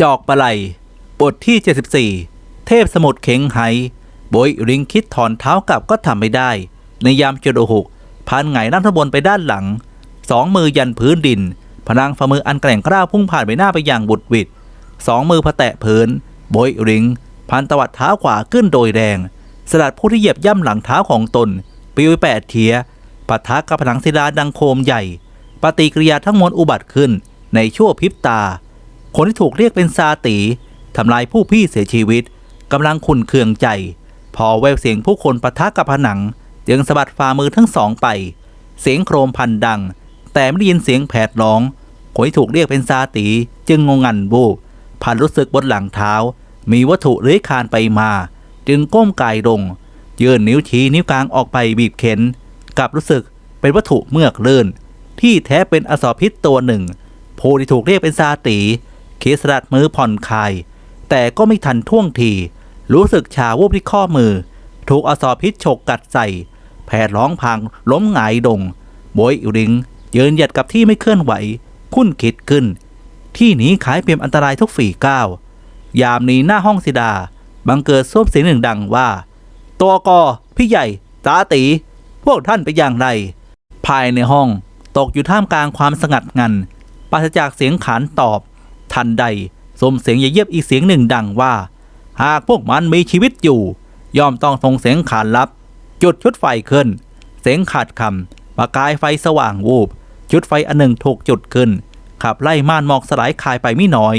จอกปลาไหลบทที่ 74 เทพสมุทรเข็งไหโบยริงคิดถอนเท้ากลับก็ทำไม่ได้ ในยามจดหกพันไงนั่งทบนไปด้านหลัง สองมือยันพื้นดิน พลังฝ่ามืออันแกร่งกล้าพุ่งผ่านไปหน้าไปอย่างบุดวิดสองมือพะแตะพื้นโบยริง พันตวัดเท้าขวาขึ้นโดยแรง สลัดผู้ที่เหยียบย่ำหลังเท้าของตนปิวแปดเทียปะทะกับผนังศิลาดังโคมใหญ่ ปฏิกิริยาทั้งมวลอุบัติขึ้นในชั่วพริบตา คนที่ถูกเรียกเป็นซาตีทำลายผู้พี่เสียชีวิตกำลังขุนเคืองใจ พอแววเสียงผู้คนปะทะกับผนัง จึงสะบัดฝ่ามือทั้งสองไป เสียงโครมพันดัง แต่ไม่ได้ยินเสียงแผดร้องคนที่ถูกเรียกเป็นซาตีจึงงงงันบูบพันรู้สึกบนหลังเท้า มีวัตถุเลื้อยคลานไปมา จึงก้มกายลงยื่นนิ้วชี้นิ้วกลางออกไปบีบเข็นกลับรู้สึกเป็นวัตถุเมือกลื่นที่แท้เป็นอสรพิษตัวหนึ่งผู้ที่ถูกเรียกเป็นซาตี คิสลัดมือผ่อนคลาย แต่ก็ไม่ทันท่วงที รู้สึกชาวูบที่ข้อมือ ถูกอสรพิษฉกกัดใส่ แผดร้องพังล้มหงายดงโบยอิริงยืนหยัดกับที่ไม่เคลื่อนไหว คุ้นคิดขึ้น ที่หนีขายเปียมอันตรายทุกฝีก้าวยามนี้หน้าห้องสิดา บังเกิดส้มเสียงหนึ่งดังว่า ตัวกอพี่ใหญ่ ตาตี พวกท่านไปอย่างไร ภายในห้อง ตกอยู่ท่ามกลางความสงัดงันปราศจากเสียงขานตอบ ทันใดสมเสียงเยียบอีกเสียงหนึ่งดังว่า หากพวกมันมีชีวิตอยู่ ย่อมต้องส่งเสียงขานลับ จุดชุดไฟขึ้น เสียงขาดคำประกายไฟสว่างวูบ ชุดไฟอันหนึ่งถูกจุดขึ้น ขับไล่ม่านหมอกสลายคายไปไม่น้อย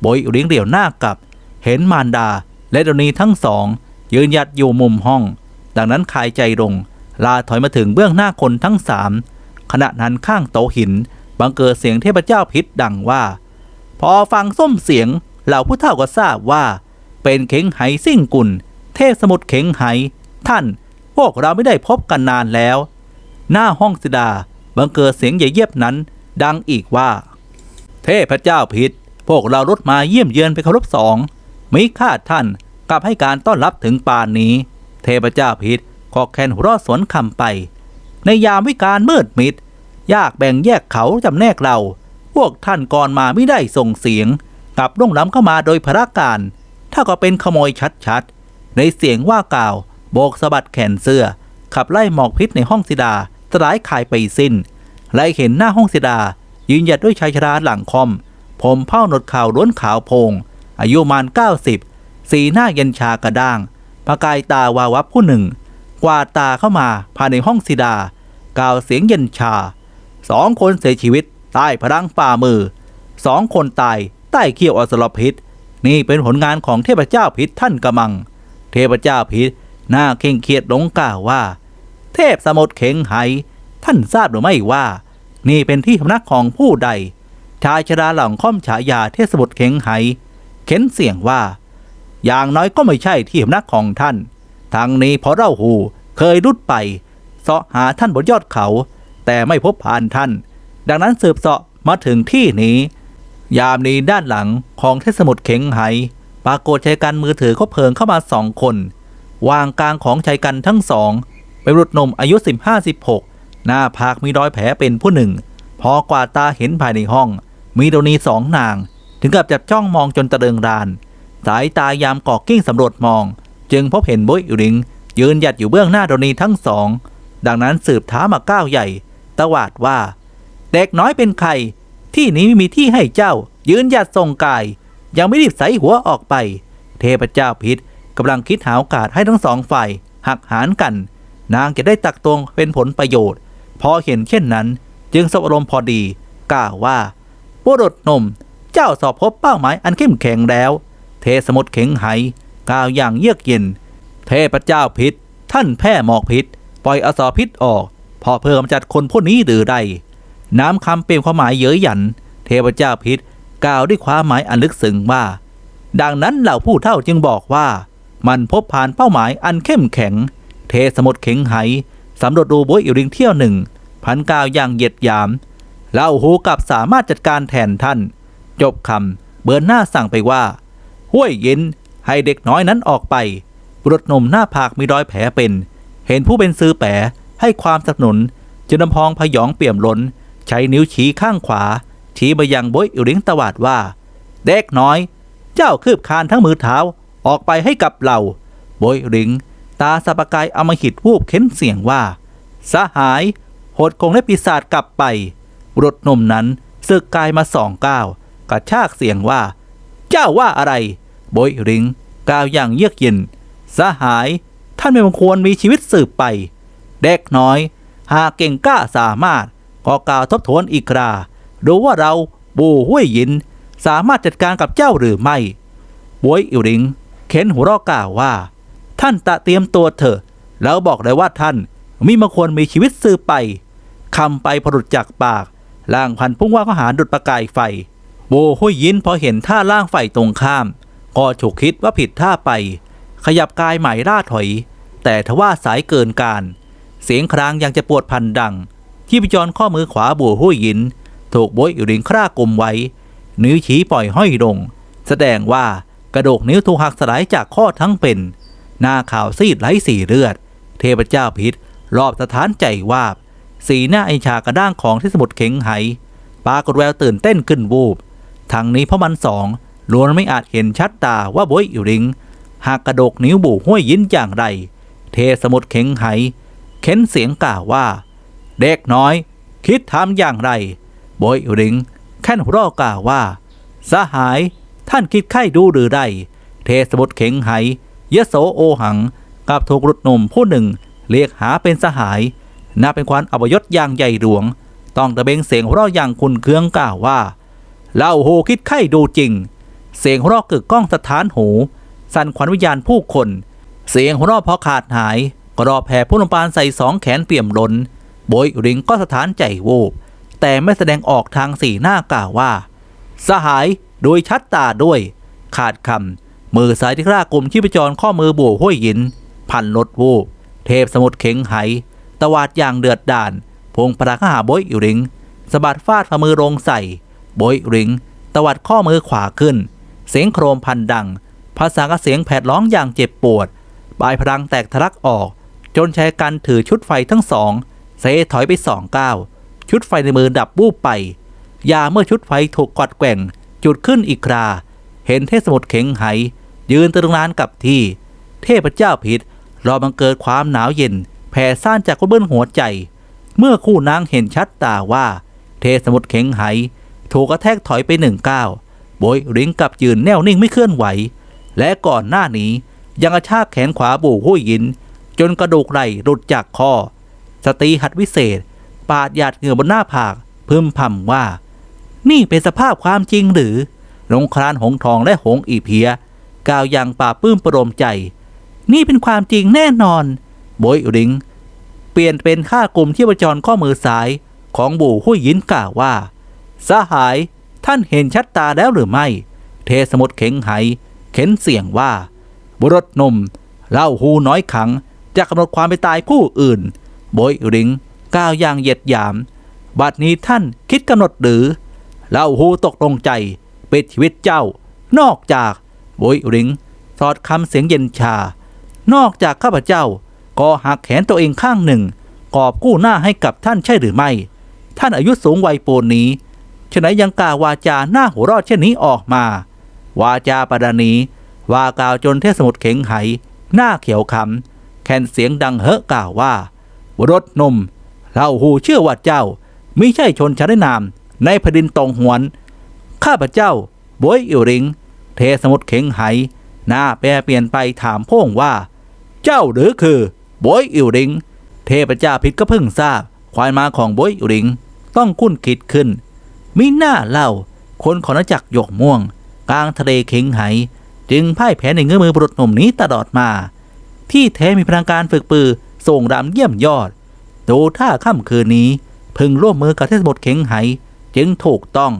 โบยเรียงเดี่ยวหน้ากับ เห็นมารดา และดนีทั้งสอง ยืนหยัดอยู่มุมห้อง ดังนั้นคายใจลง ลาถอยมาถึงเบื้องหน้าคนทั้งสามขณะนั้นข้างโตหิน บังเกิดเสียงเทพเจ้าพิษดังว่า พอฟังส้มเสียงเหล่าผู้เฒ่าก็ทราบว่า เป็นเข็งไหซิ่งกุลเทพสมุทรเข็งไห ท่าน พวกเราไม่ได้พบกันนานแล้ว หน้าห้องสิดาบังเกิดเสียงใหญ่เยียบนั้น ดังอีกว่า เทพเจ้าพิษพวกเรารถมาเยี่ยมเยือนไปเคารพสองมิคาดท่านกลับให้การต้อนรับถึงป่านนี้ เทพเจ้าพิษขอแคนหัวรอดสวนคำไป ในยามวิการมืดมิด ยากแบ่งแยกเขาจำแนกเรา วกท่านก่อนมาไม่ได้ส่งเสียงกลับร่งล้ำเข้ามาโดยพระการ ถ้าก็เป็นขโมยชัดๆ ในเสียงว่ากล่าว โบกสะบัดแขนเสื้อ ขับไล่หมอกพิษในห้องสิดาสลายคายไปสิ้นไล่เห็นหน้าห้องสิดา ยืนหยัดด้วยชายชราหลังคอม ผมเผ้าหนวดขาวล้วนขาวโพง อายุมานเก้าสิบสีหน้าเย็นชากระด้าง ประกายตาวาวับผู้หนึ่ง กวาดตาเข้ามาภายในห้องสิดากล่าวเสียงเย็นชา สองคนเสียชีวิต ใต้พลังฝ่ามือสองคนตายใต้เขี้ยวอสรพิษ นี่เป็นผลงานของเทพเจ้าพิษท่านกำมัง เทพเจ้าพิษหน้าเคร่งเครียดหลงกล่าวว่า เทพสมุทรเข็งไหท่านทราบหรือไม่ว่า นี่เป็นที่พำนักของผู้ใด ชายชราหลังค่อมฉายาเทพสมุทรเข็งไหเข็นเสียงว่า อย่างน้อยก็ไม่ใช่ที่พำนักของท่านทางนี้เพราะเล่าหูเคยรุดไปเสาะหาท่านบนยอดเขา แต่ไม่พบผ่านท่าน ดังนั้นสืบเสาะมาถึงที่นี้ ยามนี้ด้านหลังของเทพสมุทรเข็งไหปรากฏชายกันมือถือคบเพลิงเข้ามาสองคน วางกลางของชายกันทั้งสองเป็นรุษนมอายุ 15-16 หน้าผากมีรอยแผลเป็นผู้หนึ่ง พอกว่าตาเห็นภายในห้อง มีโดนีสองนาง ถึงกับจับจ้องมองจนตะเริงราน สายตายามกอกกิ้งสำรวจมอง จึงพบเห็นบุยอิริง ยืนหยัดอยู่เบื้องหน้าโดนีทั้งสอง ดังนั้นสืบท้ามาก้าวใหญ่ ตวาดว่า เด็กน้อยเป็นใคร ที่นี้ไม่มีที่ให้เจ้า ยืนหยัดทรงกาย ยังไม่รีบใส่หัวออกไป เทพเจ้าพิษกำลังคิดหาโอกาสให้ทั้งสองฝ่ายหักหานกัน นางจะได้ตักตวงเป็นผลประโยชน์ พอเห็นเช่นนั้น จึงสบอารมณ์พอดีกล่าวว่าบุรุษหนุ่มเจ้าสอบพบเป้าหมายอันเข้มแข็งแล้ว เทสมุทรเข็งไหกล่าวอย่างเยือกเย็น เทพเจ้าพิษท่านแพ้หมอกพิษ ปล่อยอสรพิษออก พอเพิ่มจัดคนพวกนี้หรือใด น้ำคำเปลี่ยนความหมายเย้ยหยัน เทพเจ้าพิษกล่าวด้วยความหมายอันลึกซึ้งว่า ดังนั้นเหล่าผู้เฒ่าจึงบอกว่า มันพบผ่านเป้าหมายอันเข้มแข็ง เทสมุทรเข็งไหสำรวจดูบวยอิริงเที่ยวหนึ่งพันกาวอย่างเหยียดยามเล่าหูกับสามารถจัดการแทนท่าน จบคำเบิร์นหน้าสั่งไปว่า ห้วยเย็นให้เด็กน้อยนั้นออกไป บุรุษหนุ่มหน้าผากมีรอยแผลเป็น เห็นผู้เป็นซื้อแปะให้ความสนับสนุนจึงนำพองพยองเปี่ยมล้น ใช้นิ้วชี้ข้างขวา ชี้ไปยังบวยอิริงตวาดว่า เด็กน้อย เจ้าคืบคานทั้งมือเท้าออกไปให้กับเราโบยริง ตาสับปกายอมหิตวูบเค้นเสียงว่า สหายหดคงได้ปีศาจกลับไปบุรุษหนุ่มนั้นสึกกายมาสองก้าวกระชากเสียงว่า เจ้าว่าอะไรโบยริงกล่าวอย่างเยือกเย็น สหาย ท่านไม่ควรมีชีวิตสืบไป เด็กน้อย หากเก่งกล้าสามารถ ก็กล่าวทบทวนอีกคราดูว่าเราบูห้วยยิน สามารถจัดการกับเจ้าหรือไม่บวยอิวริงเข็นหัวเรอกล่าวว่า ท่านตะเตรียมตัวเถอะ แล้วบอกเลยว่าท่านมิมาควรมีชีวิตสืบไปคำไปพรุดจากปากล่างพันพุ่งว่าก็หาดุดประกายไฟโบห้วยยินพอเห็นท่าล่างไฟตรงข้าม ก็ฉุกคิดว่าผิดท่าไป ขยับกายใหม่ล่าถอย แต่ทว่าสายเกินการ เสียงครางยังจะปวดพันดัง ที่พิจรข้อมือขวาบัวห้ยยิน ถูกโบยอิริงคร่ากลมไว้ นิ้วชี้ปล่อยห้อยลง แสดงว่ากระดูกนิ้วถูกหักสลายจากข้อทั้งเป็น หน้าขาวซีดไร้สีเลือด เทพเจ้าพิษรอบสถานใจวาบ สีหน้าไอชากระด้างของที่สมุดเข็งไหปากฏแววตื่นเต้นขึ้นวูบทั้งนี้เพราะมันสองล้วนไม่อาจเห็นชัดตาว่าโบยอิริง หากกระดกนิ้วบูห้วยยินอย่างไร เทสมุดเข็งไหเค้นเสียงกล่าวว่า เด็กน้อย คิดทำอย่างไรโบยอิริงแค่นราะกล่าวว่า สหายท่านคิดไข้ดูหรือไรเทสมุดเข็งไหยโสโอหัง กับถูกรุดหนุ่มผู้หนึ่ง เรียกหาเป็นสหายนับเป็นความอับยศอย่างใหญ่หลวง ต้องตะเบงเสียงราะอย่างคุณเคืองกล่าวว่าเล่าโหคิดไข้ดูจริง เสียงหัวเราะกึกก้องสถานหู สั่นขวัญวิญญาณผู้คน เสียงราะพอขาดหาย กรอแผ่ผู้ลมปานใส่สองแขนเปี่ยมล้น โบยริงก็สถานใจโวบแต่ไม่แสดงออกทางสีหน้ากล่าวว่า สหายโดยชัดตาด้วย ขาดคำมือซ้ายที่กล้ากลุ่มชีพจรข้อมือบัวห้วยหิน พันลดวูบเทพสมุทรเข็งไหตวาดอย่างเดือดด่านพงประหาโบยริงสะบัดฟาดฝ่ามือลงใส่โบยริงตวัดข้อมือขวาขึ้น เสียงโครมพันดัง ภาษากระเสียงแผดร้องอย่างเจ็บปวดปลายพลังแตกทะลักออก จนชายกันถือชุดไฟทั้งสอง เซถอยไปสองก้าวชุดไฟในมือดับวูบไป ยาเมื่อชุดไฟถูกกอดแกว่ง จุดขึ้นอีกครา เห็นเทพสมุทรเข็งไห ยืนตรงนานกับที่ เทพเจ้าพิษรอบังเกิดความหนาวเย็น แผ่ซ่านจากก้นเบื้องหัวใจ เมื่อคู่นางเห็นชัดตาว่า เทพสมุทรเข็งไห ถูกกระแทกถอยไปหนึ่งก้าวโบยริ้งกับยืนแน่วนิ่งไม่เคลื่อนไหว และก่อนหน้านี้ยังกระชากแขนขวาบูห้ยยิน จนกระดูกไหล่หลุดจากคอ สตรีหัดวิเศษ ปาดหยาดเหงื่อบนหน้าผาก พึมพำว่า นี่เป็นสภาพความจริงหรือลงครานหงทองและหงอีเพีย กล่าวอย่างป่าปื้มประโลมใจ นี่เป็นความจริงแน่นอน โบยริง เปลี่ยนเป็นค่ากลุ่มที่ประจรข้อมือซ้ายของบูห้วยยินกล่าวว่า สหายท่านเห็นชัดตาแล้วหรือไม่ เทสมุดเข็งไหเข็นเสียงว่า บุรุษนมเล่าหูน้อยขังจะกำหนดความไปตายผู้อื่น โบยริงก้าวอย่างเหยียดหยาม บัดนี้ท่านคิดกำหนดหรือเล่าหูตกลงใจปิดชีวิตเจ้า นอกจากโบยริงสอดคำเสียงเย็นชา นอกจากข้าพเจ้า ก็หักแขนตัวเองข้างหนึ่ง กอบกู้หน้าให้กับท่านใช่หรือไม่ ท่านอายุสูงวัยปูนนี้ฉะนั้นยังกล่าววาจาหน้าหัวรอดเช่นนี้ออกมา วาจาปดานีว่ากล่าวจนเทพสมุทรเข็งไหหน้าเขียวคำแคนเสียงดังเฮอะกล่าวว่า รถนมเล่าหูเชื่อว่าเจ้าไม่ใช่ชนชั้นนามในแผ่นดินตรงหวน ข้าพเจ้าบวยอิวริง เทสมุทรเข็งไหหน้าแปรเปลี่ยนไปถามพ่งว่า เจ้าหรือคือบวยอิวริง เทพเจ้าพิษก็เพิ่งทราบความมาของบวยอิวริง ต้องคุ้นคิดขึ้นมิหน้าเล่า คนของนาจักรหยกม่วง กลางทะเลเข็งไห จึงพ่ายแพ้ในเงื้อมือบุรุษหนุ่มนี้ตลอดมา ที่แท้มีพลังการฝึกปือ ส่งรำเยี่ยมยอด ดูท่าค่ำคืนนี้พึงร่วมมือกับเทศบทเข็งไหจึงถูกต้อง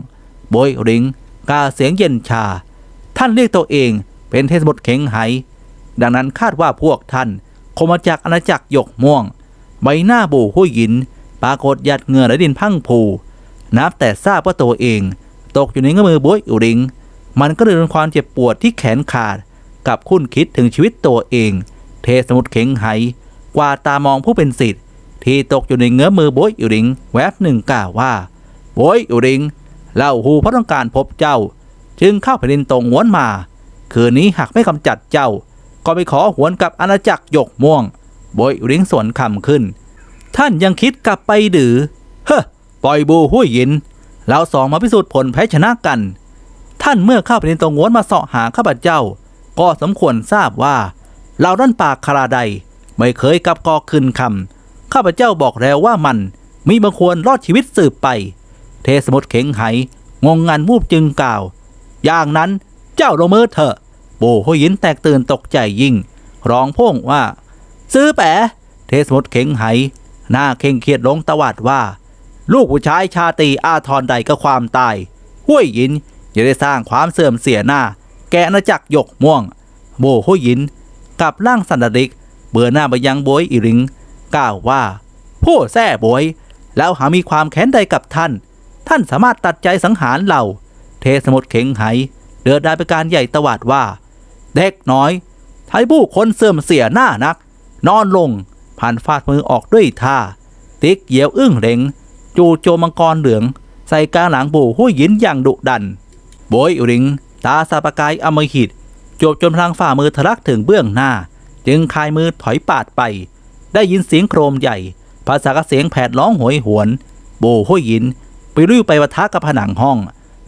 โบยริง กาเสียงเย็นชา ท่านเรียกตัวเองเป็นเทศบทเข็งไห ดังนั้นคาดว่าพวกท่านคงมาจากอาณาจักรหยกม่วง ใบหน้าบูผู้หยิน ปรากฏหยัดเหงื่อและดินพังผูนับแต่ทราบว่าตัวเอง ตกอยู่ในเงื้อมือโบยอุริง มันก็เลยเป็นความเจ็บปวดที่แขนขาด กับคุ้นคิดถึงชีวิตตัวเอง เทสมุดเข็งไห กว่าตามองผู้เป็นสิทธิ์ที่ตกอยู่ในเงื้อมือโบยอุริง แวบหนึ่งกล่าวว่าโบยอุริงเล่าหูเพราะต้องการพบเจ้า จึงเข้าแผ่นดินตรงหวนมา คืนนี้หากไม่กำจัดเจ้า ก็ไปขอหวนกับอาณาจักรหยกม่วงโบยริงสวนคำขึ้น ท่านยังคิดกลับไปหรือเฮ้อปล่อยบูหุ้ยยินเราสองมาพิสูจน์ผลแพ้ชนะกัน ท่านเมื่อเข้าไปในตรงงวนมาเสาะหาข้าพเจ้า ก็สมควรทราบว่าเราด้านปากคาราใด ไม่เคยกลับกอคืนคำข้าพเจ้าบอกแล้วว่ามันมีบางควรรอดชีวิตสืบไป เทสมุดเข็งไหงงงันวูบจึงกล่าว อย่างนั้นเจ้าลงมือเถอะโบหุยินแตกตื่นตกใจยิ่ง ร้องพ่งว่า ซื้อแปะเทสมุดเข็งไหหน้าเข่งเครียดลงตวาดว่า ลูกผู้ชายชาตีอาทรใดก็ความตายห้วยยินอย่าได้สร้างความเสื่อมเสียหน้า แกอาณาจักหยกม่วง โบห้วยยินกับร่างสันดริก เบื่อหน้าไปยังโบยอีริงกล่าวว่าผู้แท้โบยแล้วหามีความแค้นใดกับท่าน ท่านสามารถตัดใจสังหารเราเทสมุดเข็งไหเดือดดาลปการใหญ่ตวาดว่า เด็กน้อยไทยผู้คนเสื่อมเสียหน้านัก นอนลงผ่านฟาดมือออกด้วยท่า ติ๊กเหยียวอึ้งเหลงจูโจมังกรเหลือง ใส่กลางหลังบูหุ้ยหินอย่างดุดันโบยอุริง ตาสาปกายอมหิตจบจนพลังฝ่ามือทะลักถึงเบื้องหน้า จึงคายมือถอยปาดไป ได้ยินเสียงโครมใหญ่ ภาษากระเสียงแผดร้องโหยหวน โบห้วยหินไปลุยไปวะทะกับผนังห้อง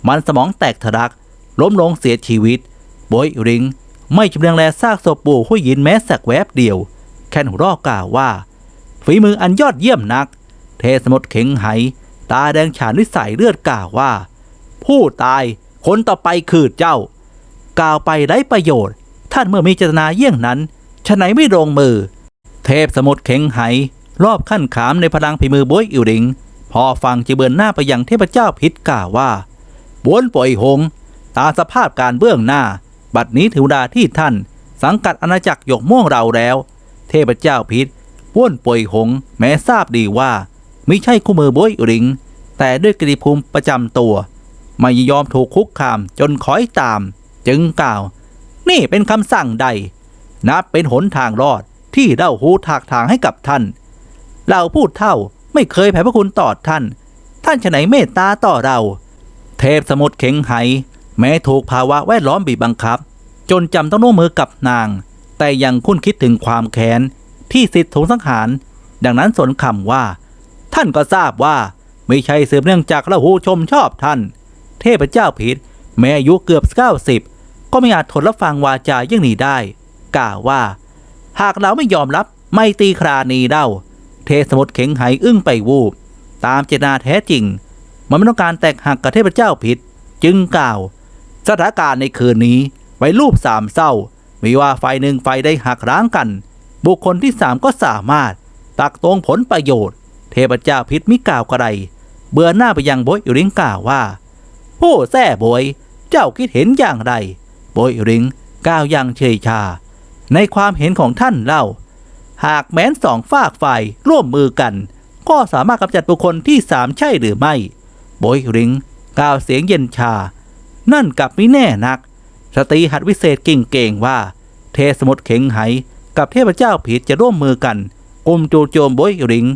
มันสมองแตกทะลัก ล้มลงเสียชีวิตโบยอุริง ไม่จำเรียงแลซากศพปู่ห้วยหินแม้สักแวบเดียว แค่นหัวเรอกล่าวว่า ฝีมืออันยอดเยี่ยมนัก เทสมดเข็งไหตาแดงฉานด้วยสายเลือดกล่าวว่า ผู้ตายคนต่อไปคือเจ้า กล่าวไปไร้ประโยชน์ ท่านเมื่อมีเจตนาเยี่ยงนั้น ฉะไหนไม่ลงมือ เทพสมุทรเข็งไหรอบขั้นขามในพลังฝีมือโบยอิวริง พอฟังจะเบือนหน้าไปยังเทพเจ้าพิษกล่าวว่าบวนป่อยหง ตาสภาพการเบื้องหน้า บัดนี้ถึงเวลาที่ท่าน สังกัดอาณาจักรหยกม่วงเราแล้ว เทพเจ้าพิษบ้วนป่วยหง แม้ทราบดีว่าไม่ใช่คู่มือโบยอิวริง แต่ด้วยกิติภูมิประจำตัว ไม่ยอมถูกคุกคามจนคอยตาม จึงกล่าว นี่เป็นคำสั่งใด นับเป็นหนทางรอดที่เล่าหูถากทางให้กับท่านเราพูดเท่าไม่เคยแผ่พระคุณต่อท่าน ท่านฉไหนเมตตาต่อเรา เทพสมุทรเข็งไห แม้ถูกภาวะแวดล้อมบีบบังคับ จนจำต้องร่วมมือกับนาง แต่ยังคุ้นคิดถึงความแค้นที่สิทธิ์ถูกสังหาร ดังนั้นสนคำว่า ท่านก็ทราบว่าไม่ใช่สืบเนื่องจากละหูชมชอบท่าน เทพเจ้าพิษแม้อายุเกือบเก้าสิบก็ไม่อาจทนรับฟังวาจาอย่างนี้ได้ กล่าวว่า หากเราไม่ยอมรับไม่ตีครานีเล่า เทสมุทรเข็งไหอึ้งไปวูบตามเจตนาแท้จริง มันไม่ต้องการแตกหักกับเทพเจ้าพิษจึงกล่าว สถานการณ์ในคืนนี้ไว้รูปสามเศร้าไม่ว่าฝ่ายหนึ่งฝ่ายใดหักร้างกัน บุคคลที่สามก็สามารถ ตักตวงผลประโยชน์ เทพเจ้าพิษมิกล่าวกระไร เบื่อหน้าไปยังโบยอิริงกล่าวว่า ผู้แท้โบยเจ้าคิดเห็นอย่างไรโบยอิริงกล่าวอย่างเฉยชา ในความเห็นของท่านเล่า หากแม้นสองฝากฝ่ายร่วมมือกัน ก็สามารถกำจัดบุคคลที่สามใช่หรือไม่โบยอิริงกล่าวเสียงเย็นชา นั่นกลับไม่แน่นัก สตรีหัดวิเศษกิ่งเก่งว่า เทสมุทรเข็งไหกับเทพเจ้าผิดจะร่วมมือกันกลุ่มจูโจมโบยอิริง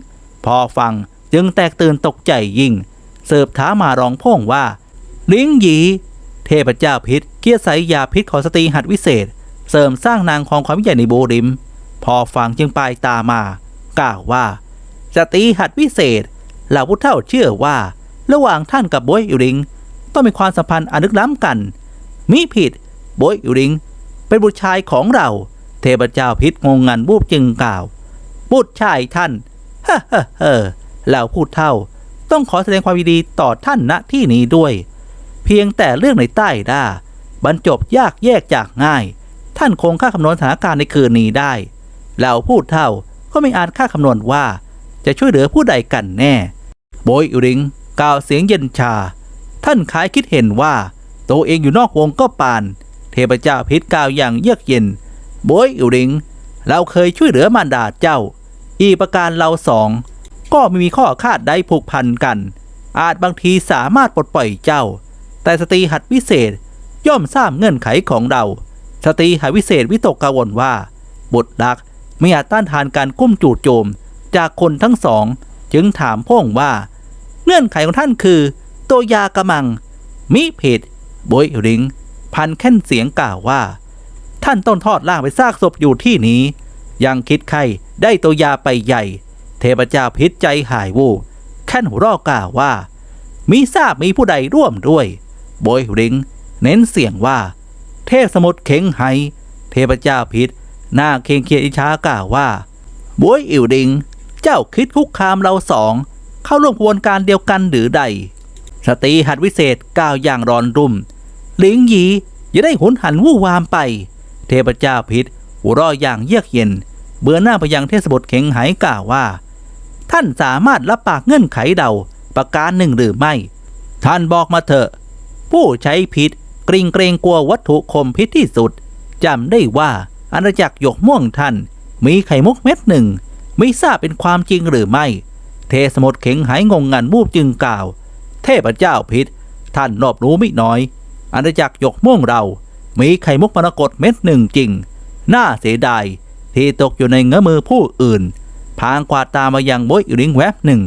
พอฟังจึงแตกตื่นตกใจยิ่ง เสิร์ฟท้ามารองพ่งว่าลิงหยี เทพเจ้าพิษเกียรติสายยาพิษของสตรีหัดวิเศษ เสริมสร้างนางของความใหญ่ในโบริม พอฟังจึงปลายตามากล่าวว่าสตรีหัดวิเศษเหล่าผู้เฒ่าเชื่อว่า ระหว่างท่านกับโบยอิริง ต้องมีความสัมพันธ์อนึกล้ำกัน มิผิดโบยอิริง เป็นบุตรชายของเรา เทพเจ้าพิษงงงันบูบจึงกล่าว บุตรชายท่านเฮ้เฮ้เฮ้อเหล่าพูดเท่าต้องขอแสดงความยินดีต่อท่านณที่นี้ด้วย เพียงแต่เรื่องในใต้ด้าบรรจบยากแยกจากง่าย ท่านคงค่าคำนวณสถานการณ์ในคืนนี้ได้เหล่าพูดเท่าก็ไม่อาจค่าคำนวณว่าจะช่วยเหลือผู้ใดกันแน่ โบยอุริงกล่าวเสียงเย็นชา ท่านคล้ายคิดเห็นว่าตัวเองอยู่นอกวงก็ปาน เทพเจ้าพิษกล่าวอย่างเยือกเย็น โบยอุริง เราเคยช่วยเหลือมารดาเจ้า อีประการเราสอง ก็ไม่มีข้อคาดใดผูกพันกัน อาจบางทีสามารถปลดปล่อยเจ้า แต่สตรีหัดวิเศษย่อมทราบเงื่อนไขของเรา สตรีหัดวิเศษวิตกกังวลว่าบุตรรักไม่อาจต้านทานการกุ้มจู่โจมจากคนทั้งสอง จึงถามพ่งว่า เงื่อนไขของท่านคือตัวยากระมัง มิผิดโบยริง พันแค่นเสียงกล่าวว่า ท่านต้นทอดล่างไปซากศพอยู่ที่นี้ ยังคิดใครได้ตัวยาไปใหญ่ เทพเจ้าพิษใจหายวูบแค่นหัวรอกล่าวว่ามีทราบมีผู้ใดร่วมด้วย โบยริง เน้นเสียงว่า เทพสมุทรเข็งไฮเทพเจ้าพิษหน้าเคงเคียดอิชากล่าวว่าบวยอิวดิง เจ้าคิดคุกคามเราสอง เข้าร่วมขบวนการเดียวกันหรือใด สตรีหัดวิเศษกล่าวอย่างร้อนรุ่มหลิงหยีอย่าได้หุนหันวู่วามไป เทพเจ้าพิษหัวเรออย่างเยือกเย็น เบื่อหน้าไปยังเทศบทเข็งไหกล่าวว่า ท่านสามารถรับปากเงื่อนไขเดาประการหนึ่งหรือไม่ ท่านบอกมาเถอะ ผู้ใช้พิษ กริงเกรงกลัววัตถุคมพิษที่สุดจำได้ว่าอาณาจักรหยกม่วงท่านมีไข่มุกเม็ดหนึ่ง ไม่ทราบเป็นความจริงหรือไม่ เทสมดเข็งหายงงงันวูบจึงกล่าว เทพเจ้าพิษท่านรอบรู้ไม่น้อยอาณาจักรหยกม่วงเรา มีไข่มุกมรกตเม็ดหนึ่งจริง น่าเสียดายที่ตกอยู่ในเงื้อมือผู้อื่น พางกวาดตามายังบวยอิริงแวบหนึ่ง